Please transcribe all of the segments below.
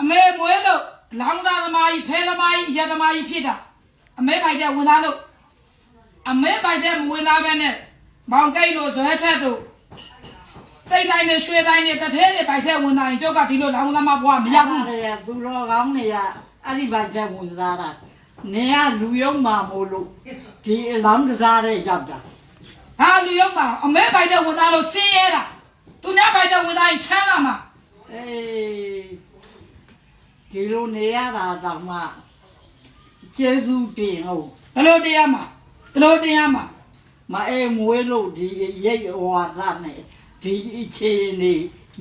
အမေမွေးလို့လောင်းသားသမားကြီးဖဲသမားကြီးရက်သမားကြီးဖြစ်တာအမေပိုက်တဲ့ဝင်သားလို့အမေပိုက်တဲ့မဝင်သားပဲနဲ့မောင်ကိတ်လို့ဇွဲထက်တို့စိတ်တိုင်းနဲ့ရွှေတိုင်းနဲ့တထဲတွေပိုက်တဲ့ဝင်သားရင်ကျုပ်ကဒီလိုလောင်းသားမဘွားမရဘူးအဲ့ဒါသူတော်ကောင်းတွေကအဲ့ဒီဘိုက်တဲ့ဝင်စားတာနေရလူယုံမှာမို့လို့ဒီအလောင်းကစားတဲ့ရောက်တာဟာလူရုံပါအမဲပိုက်တဲ့ဝင်သားလို့ဆင်းရဲတာသူများပိုက်တဲ့ဝင်သားရင်ချမ်းလာမှာအေး ဒီလိုနေရတာတော့မှကျေးဇူးတင်ဟုတ်ဘယ်လိုတရားမှာဘယ်လိုတရားမှာမအေးမွေးလို့ဒီရိတ်ဝါသနဲ့ဒီအခြေအနေ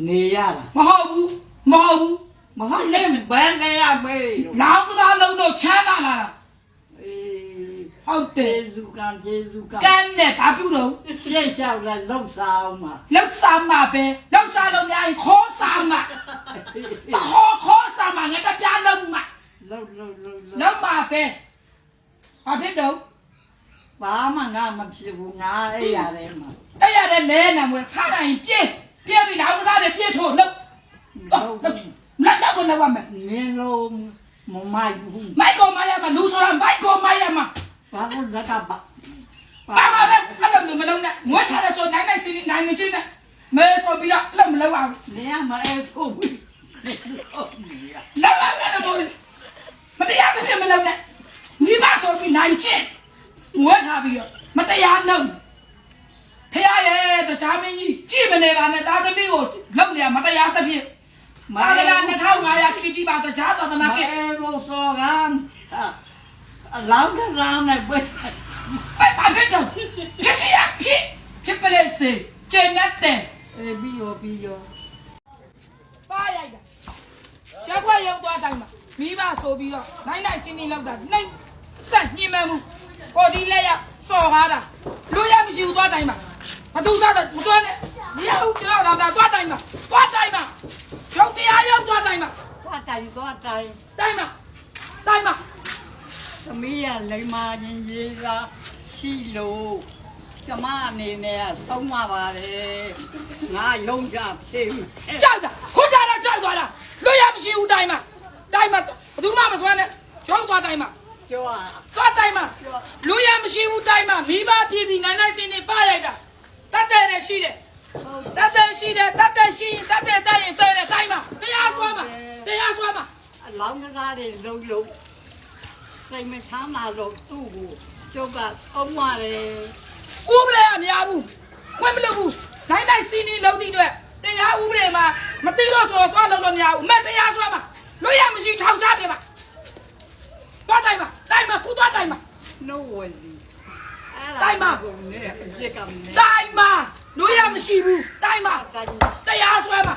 နေရတာမဟုတ်ဘူးမဟုတ်ဘူးမဟုတ်နဲ့ဘယ်လဲရမေးလို့လောင်းသားလုံးတော့ချမ်းလာလာတာအေးဟုတ်တယ်ကျေးဇူးကံကျေးဇူးကံကန်းနဲ့ဘာပြုတော့ရှေ့လျှောက်လာလှုပ်ဆောင်အောင်မှာလောက်စားမှာပဲလောက်စားလို့များရင်ခေါ်စားမှာ တခေါ်ခေါ်စားမှာငါတပြားလုံးမှာလှုပ်လှုပ်လှုပ်လှုပ်လောက်မှာပဲဘာဖြစ်တော့ဘာမှငါမဖြစ်ဘူးငါအဲ့ရတယ်မှာအဲ့ရတဲ့လဲနံမွေခါတိုင်းပြင်းပြင်းပြီးလောင်းသားတွေပြင်းထို့လောက်ဟုတ်ဘူးလက်တော့ကိုလောက်ရမယ်နင်းလုံးမမိုက်ဘူးမိုက်ကိုမရမှာလူဆိုတာမိုက်ကိုမရမှာဘာလို့လက်ကပါပါပါပဲအဲ့လိုမျိုးမလုံးနဲ့ငွေထားတဲ့ဆိုနိုင်နိုင်စီနိုင်မချင်းနဲ့မဲဆိုပြီးတော့အဲ့လိုမလုံးအောင်နေရမအဲ့ဆိုဘူးနေလို့နေရ လောက်ရမယ်လို့မ တရားသဖြင့်မလုံးနဲ့မိဘဆိုပြီးနိုင်ချင်းငွေထားပြီးတော့မတရားလုံးဖရရဲ့တရားမင်းကြီးကြည့်မနေပါနဲ့တာသမီးကိုလုံနေရမတရားသဖြင့်မာဒနာ2500ခီကြီးပါတရားသာသမနာကအဲ့လို့ဆိုကန်အလောင်းကလောင်းနဲ့ပဲပဲပါဖြစ်တော့ဖြစ်စီရဖြစ်ဖြစ်ပလက်စေကျင်းတဲ့အေးပြီးရောပြီးရောပါရိုက်တာရက်ခွက်ရုံသွားတိုင်းမှာ မိဘဆိုပြီးတော့နိုင်နိုင်ချင်းချင်းလောက်တာနှိမ့်ဆက်ညှိမှန်းမှုကိုဒီလက်ရစော်ကားတာလူရမရှိဘူးသွားတိုင်းမှာမသူစားတော့မသွားနဲ့မရဘူးကျွန်တော်တော့သွားတိုင်းမှာသွားတိုင်းမှာချုပ်တရားရောက်သွားတိုင်းမှာသွားတိုင်သွားတိုင်တိုင်းမှာတိုင်းမှာသမီးရလိမ္မာချင်းရေးကရှိလို့ကျမအနေနဲ့ဆုံးမပါတယ်ငါယုံကြဖြစ်မယ်ကြောက်တာခွန်ကြတာကြောက်သွားတာလူရမရှိဘူးတိုင်းမှာတိုင်းမှာဘယ်သူမှမစွမ်းနဲ့ရောက်သွား တိုင်းမှာကျော်သွားတိုင်းမှာလူရမရှိဘူးတိုင်းမှာမိဘပြည်ပြီးနိုင်နိုင်စင်းနေပါရိုက်တာတတ်တယ်နဲ့ရှိတယ်တတ်တယ်ရှိတယ်တတ်တယ်ရှိရင်တတ်တယ်တတ်ရင်သေးတယ်တိုင်းမှာတရားစွမ်းမှာတရားစွမ်းမှာအလောင်းကစားတွေလုံးလုံးစိတ်မချမ်းသာလို့သူ့ကိုကျုပ်ကဆုံးမတယ်ဥပဒေအများဘူးခွင့်မလို့ဘူးနိုင်နိုင်စီနီလုံးသီးတွေတရားဥပဒေမှာမသိတော့ဆိုတော့သွားလုံးလို့မရဘူးအမတ်တရားစွမ်းမှာလူရမရှိထောင်ချပြပါသွားတိုင်းမှာတိုင်းမှာခုသွားတိုင်းမှာ နှုတ် ဝင်စီတိုင်းမှာကိုနေအပြစ်ကမနေတိုင်းမှာလူရမရှိဘူးတိုင်းမှာတိုင်းတရားစွဲမှာ